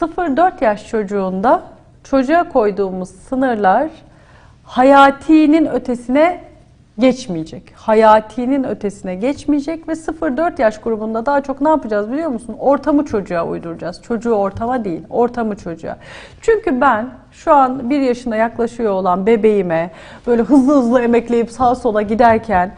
0-4 yaş çocuğunda çocuğa koyduğumuz sınırlar hayatinin ötesine geçmeyecek. Hayatinin ötesine geçmeyecek ve 0-4 yaş grubunda daha çok ne yapacağız biliyor musun? Ortamı çocuğa uyduracağız. Çocuğu ortama değil, ortamı çocuğa. Çünkü ben şu an 1 yaşına yaklaşıyor olan bebeğime böyle hızlı hızlı emekleyip sağa sola giderken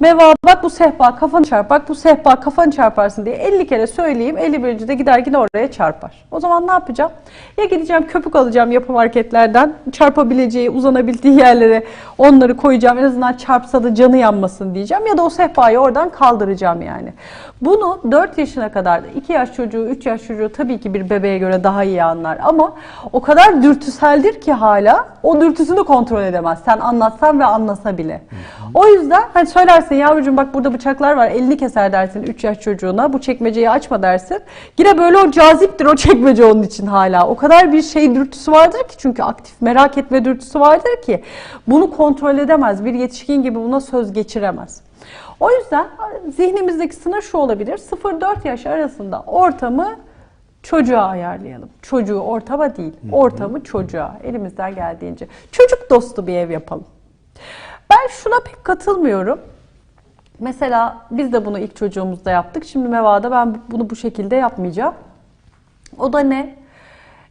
Meva bak bu sehpa kafanı çarp, bak bu sehpa kafanı çarparsın diye 50 kere söyleyeyim 51. de gider yine oraya çarpar. O zaman ne yapacağım? Ya gideceğim köpük alacağım yapı marketlerden çarpabileceği, uzanabildiği yerlere onları koyacağım. En azından çarpsa da canı yanmasın diyeceğim. Ya da o sehpayı oradan kaldıracağım yani. Bunu 4 yaşına kadar, 2 yaş çocuğu, 3 yaş çocuğu tabii ki bir bebeğe göre daha iyi anlar. Ama o kadar dürtüseldir ki hala o dürtüsünü kontrol edemez. Sen anlatsan ve anlasa bile. O yüzden hani söylersin yavrucuğum bak burada bıçaklar var elini keser dersin 3 yaş çocuğuna bu çekmeceyi açma dersin. Yine böyle o caziptir o çekmece onun için hala. O kadar bir şey dürtüsü vardır ki çünkü aktif merak etme dürtüsü vardır ki bunu kontrol edemez. Bir yetişkin gibi buna söz geçiremez. O yüzden zihnimizdeki sınır şu olabilir. 0-4 yaş arasında ortamı çocuğa ayarlayalım. Çocuğu ortama değil, ortamı çocuğa elimizden geldiğince. Çocuk dostu bir ev yapalım. Ben şuna pek katılmıyorum. Mesela biz de bunu ilk çocuğumuzda yaptık. Şimdi Meva'da ben bunu bu şekilde yapmayacağım. O da ne?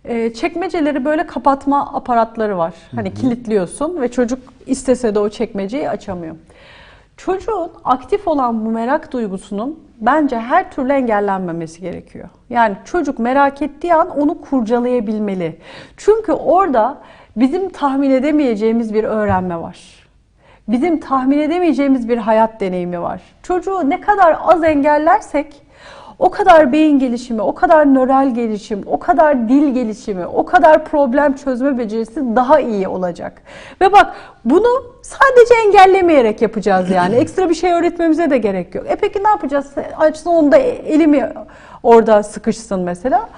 Ee, çekmeceleri böyle kapatma aparatları var. Hani kilitliyorsun ve çocuk istese de o çekmeceyi açamıyor. Çocuğun aktif olan bu merak duygusunun bence her türlü engellenmemesi gerekiyor. Yani çocuk merak ettiği an onu kurcalayabilmeli. Çünkü orada bizim tahmin edemeyeceğimiz bir öğrenme var. Bizim tahmin edemeyeceğimiz bir hayat deneyimi var. Çocuğu ne kadar az engellersek o kadar beyin gelişimi, o kadar nöral gelişim, o kadar dil gelişimi, o kadar problem çözme becerisi daha iyi olacak. Ve bak bunu sadece engellemeyerek yapacağız yani. Ekstra bir şey öğretmemize de gerek yok. E peki ne yapacağız? Açsın onda elimi orada sıkışsın mesela.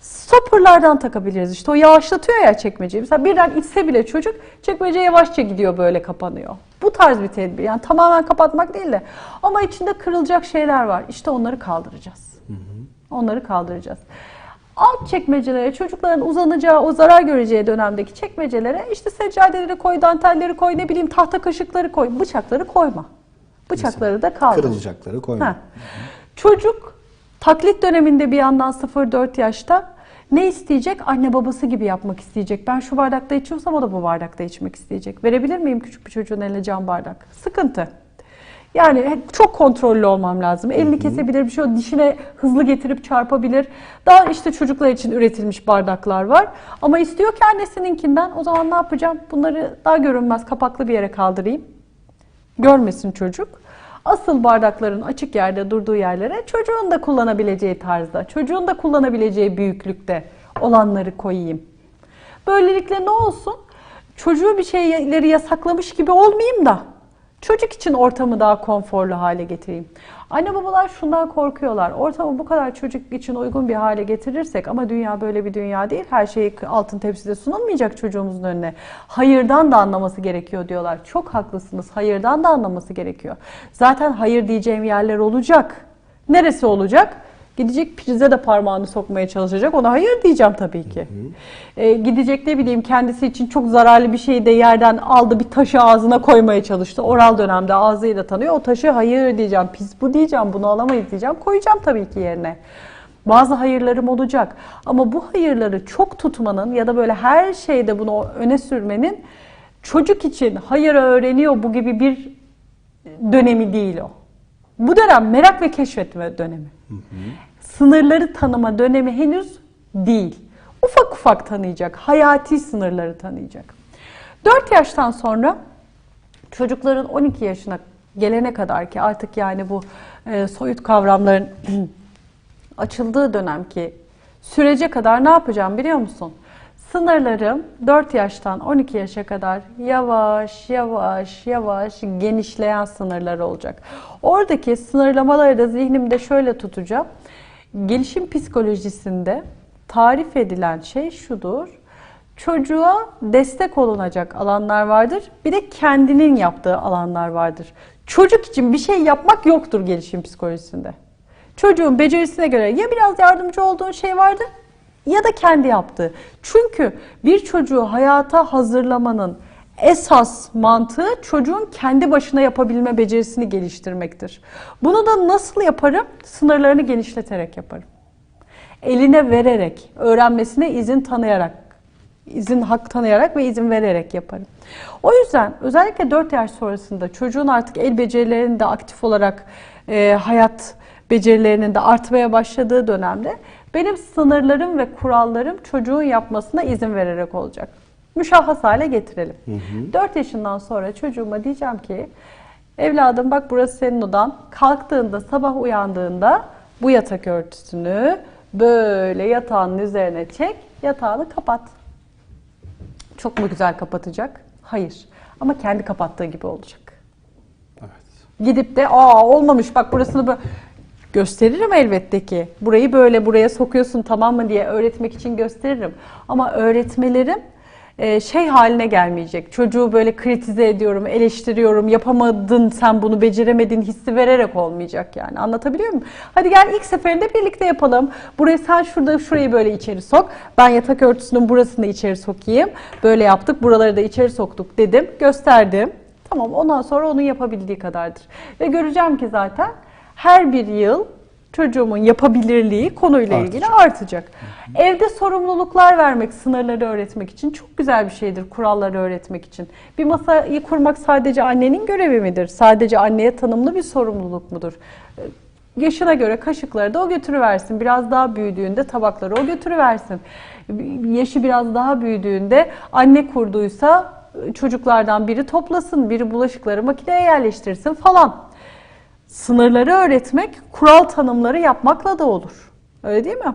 Stopperlardan takabiliriz. İşte o yavaşlatıyor ya çekmeceyi. Mesela birden içse bile çocuk çekmece yavaşça gidiyor böyle kapanıyor. Bu tarz bir tedbir. Yani tamamen kapatmak değil de ama içinde kırılacak şeyler var. İşte onları kaldıracağız. Onları kaldıracağız. Alt çekmecelere, çocukların uzanacağı, o zarar göreceği dönemdeki çekmecelere işte seccadeleri koy, dantelleri koy, ne bileyim tahta kaşıkları koy, bıçakları koyma. Bıçakları da kaldır. Kırılacakları koyma. Ha. Çocuk taklit döneminde bir yandan 0-4 yaşta ne isteyecek? Anne babası gibi yapmak isteyecek. Ben şu bardakta içiyorsam o da bu bardakta içmek isteyecek. Verebilir miyim küçük bir çocuğun eline cam bardak? Sıkıntı. Yani çok kontrollü olmam lazım. Elini kesebilir, bir şey dişine hızlı getirip çarpabilir. Daha işte çocuklar için üretilmiş bardaklar var. Ama istiyor ki annesininkinden. O zaman ne yapacağım? Bunları daha görünmez kapaklı bir yere kaldırayım. Görmesin çocuk. Asıl bardakların açık yerde durduğu yerlere çocuğun da kullanabileceği tarzda, çocuğun da kullanabileceği büyüklükte olanları koyayım. Böylelikle ne olsun? Çocuğu bir şeyleri yasaklamış gibi olmayayım da çocuk için ortamı daha konforlu hale getireyim. Anne babalar şundan korkuyorlar. Ortamı bu kadar çocuk için uygun bir hale getirirsek ama dünya böyle bir dünya değil. Her şey altın tepside sunulmayacak çocuğumuzun önüne. Hayırdan da anlaması gerekiyor diyorlar. Çok haklısınız. Hayırdan da anlaması gerekiyor. Zaten hayır diyeceğim yerler olacak. Neresi olacak? Gidecek prize de parmağını sokmaya çalışacak. Ona hayır diyeceğim tabii ki. Ee, gidecek ne bileyim kendisi için çok zararlı bir şeyi de yerden aldı bir taşı ağzına koymaya çalıştı. Oral dönemde ağzıyla tanıyor. O taşı hayır diyeceğim, pis bu diyeceğim, bunu alamayız diyeceğim. Koyacağım tabii ki yerine. Bazı hayırlarım olacak. Ama bu hayırları çok tutmanın ya da böyle her şeyde bunu öne sürmenin çocuk için hayır öğreniyor bu gibi bir dönemi değil o. Bu dönem merak ve keşfetme dönemi. Sınırları tanıma dönemi henüz değil. Ufak ufak tanıyacak, hayati sınırları tanıyacak. 4 yaştan sonra çocukların 12 yaşına gelene kadar ki artık yani bu e, soyut kavramların açıldığı dönemki sürece kadar ne yapacağım biliyor musun? Sınırlarım 4 yaştan 12 yaşa kadar yavaş yavaş yavaş genişleyen sınırlar olacak. Oradaki sınırlamaları da zihnimde şöyle tutacağım. Gelişim psikolojisinde tarif edilen şey şudur. Çocuğa destek olunacak alanlar vardır. Bir de kendinin yaptığı alanlar vardır. Çocuk için bir şey yapmak yoktur gelişim psikolojisinde. Çocuğun becerisine göre ya biraz yardımcı olduğun şey vardır ya da kendi yaptığı. Çünkü bir çocuğu hayata hazırlamanın esas mantığı çocuğun kendi başına yapabilme becerisini geliştirmektir. Bunu da nasıl yaparım? Sınırlarını genişleterek yaparım. Eline vererek, öğrenmesine izin tanıyarak, izin hak tanıyarak ve izin vererek yaparım. O yüzden özellikle 4 yaş sonrasında çocuğun artık el becerilerinin de aktif olarak e, hayat becerilerinin de artmaya başladığı dönemde benim sınırlarım ve kurallarım çocuğun yapmasına izin vererek olacak. Müşahhas hale getirelim. 4 yaşından sonra çocuğuma diyeceğim ki evladım bak burası senin odan. Kalktığında sabah uyandığında bu yatak örtüsünü böyle yatağının üzerine çek, yatağını kapat. Çok mu güzel kapatacak? Hayır. Ama kendi kapattığı gibi olacak. Evet. Gidip de aa olmamış bak burasını böyle gösteririm elbette ki. Burayı böyle buraya sokuyorsun tamam mı diye öğretmek için gösteririm. Ama öğretmelerim şey haline gelmeyecek. Çocuğu böyle kritize ediyorum, eleştiriyorum, yapamadın sen bunu beceremedin hissi vererek olmayacak yani. Anlatabiliyor muyum? Hadi gel ilk seferinde birlikte yapalım. Burayı sen şurada şurayı böyle içeri sok. Ben yatak örtüsünün burasını içeri sokayım. Böyle yaptık. Buraları da içeri soktuk dedim. Gösterdim. Tamam ondan sonra onun yapabildiği kadardır. Ve göreceğim ki zaten her bir yıl çocuğumun yapabilirliği konuyla ilgili artacak. Evde sorumluluklar vermek, sınırları öğretmek için çok güzel bir şeydir kuralları öğretmek için. Bir masayı kurmak sadece annenin görevi midir? Sadece anneye tanımlı bir sorumluluk mudur? Ee, Yaşına göre kaşıkları da o götürüversin. Biraz daha büyüdüğünde tabakları o götürüversin. Yaşı biraz daha büyüdüğünde anne kurduysa çocuklardan biri toplasın, biri bulaşıkları makineye yerleştirsin falan. Sınırları öğretmek, kural tanımları yapmakla da olur. Öyle değil mi?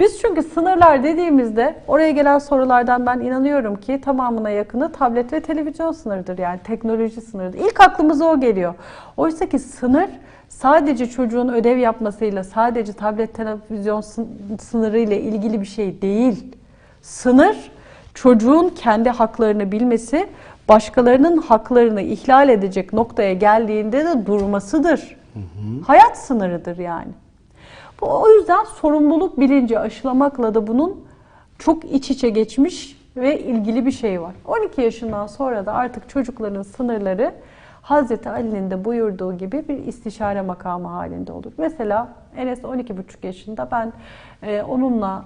Biz çünkü sınırlar dediğimizde oraya gelen sorulardan ben inanıyorum ki tamamına yakını tablet ve televizyon sınırıdır. Yani teknoloji sınırıdır. İlk aklımıza o geliyor. Oysa ki sınır sadece çocuğun ödev yapmasıyla, sadece tablet televizyon sın- sınırı ile ilgili bir şey değil. Sınır çocuğun kendi haklarını bilmesi, başkalarının haklarını ihlal edecek noktaya geldiğinde de durmasıdır. Hayat sınırıdır yani. Bu o yüzden sorumluluk bilinci aşılamakla da bunun çok iç içe geçmiş ve ilgili bir şey var. 12 yaşından sonra da artık çocukların sınırları Hazreti Ali'nin de buyurduğu gibi bir istişare makamı halinde olur. Mesela Enes 12,5 yaşında ben e, onunla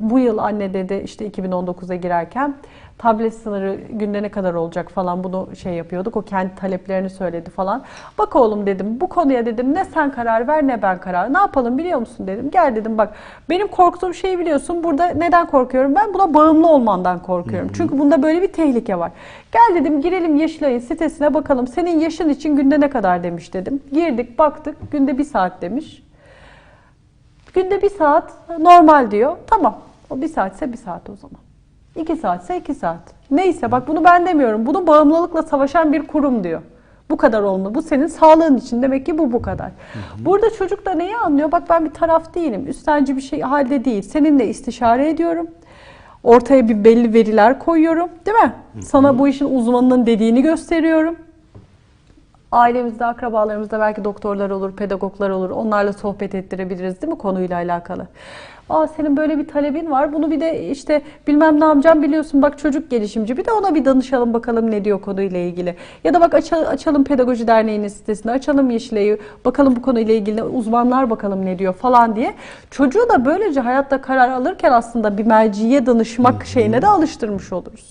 bu yıl anne dedi işte 2019'a girerken tablet sınırı günde ne kadar olacak falan bunu şey yapıyorduk. O kendi taleplerini söyledi falan. Bak oğlum dedim bu konuya dedim ne sen karar ver ne ben karar. Ne yapalım biliyor musun dedim. Gel dedim bak benim korktuğum şeyi biliyorsun. Burada neden korkuyorum? Ben buna bağımlı olmandan korkuyorum. Çünkü bunda böyle bir tehlike var. Gel dedim girelim Yeşilay'ın sitesine bakalım. Senin yaşın için günde ne kadar demiş dedim. Girdik baktık günde bir saat demiş. Günde bir saat normal diyor. Tamam. O bir saatse bir saat o zaman. İki saatse iki saat. Neyse bak bunu ben demiyorum. Bunu bağımlılıkla savaşan bir kurum diyor. Bu kadar olmalı. Bu senin sağlığın için. Demek ki bu bu kadar. Burada çocuk da neyi anlıyor? Bak ben bir taraf değilim. Üstenci bir şey halde değil. Seninle istişare ediyorum. Ortaya bir belli veriler koyuyorum. Değil mi? Sana bu işin uzmanının dediğini gösteriyorum. Ailemizde, akrabalarımızda belki doktorlar olur, pedagoglar olur. Onlarla sohbet ettirebiliriz değil mi konuyla alakalı? Aa senin böyle bir talebin var. Bunu bir de işte bilmem ne yapacağım biliyorsun bak çocuk gelişimci. Bir de ona bir danışalım bakalım ne diyor konuyla ilgili. Ya da bak aça- açalım Pedagoji Derneği'nin sitesini, açalım Yeşilay'ı. Bakalım bu konuyla ilgili uzmanlar bakalım ne diyor falan diye. Çocuğu da böylece hayatta karar alırken aslında bir merciye danışmak şeyine de alıştırmış oluruz.